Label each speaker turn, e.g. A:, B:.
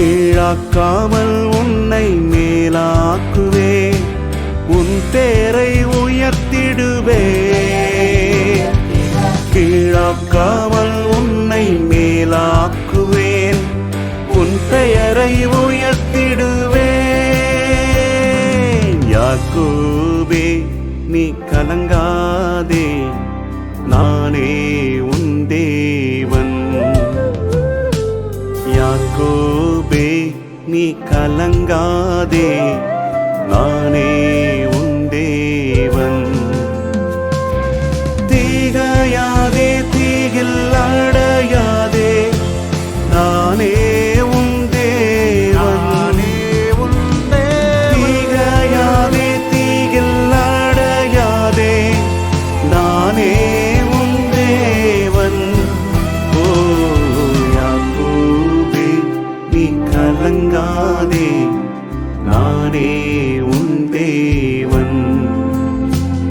A: கீழாக்காமல் உன்னை மேலாக்குவே உன் தேரை உயர்த்திடுவே கீழாக்காமல் உன்னை மேலாக்குவேன். உன் பெயரை உயர்த்திடுவேன். யாக்கோபே நீ கலங்காதே. யாக்கோபே நீ கலங்காதே நானே உன் தேவன். தீகையாதே நானே நானே உன் தேவன்.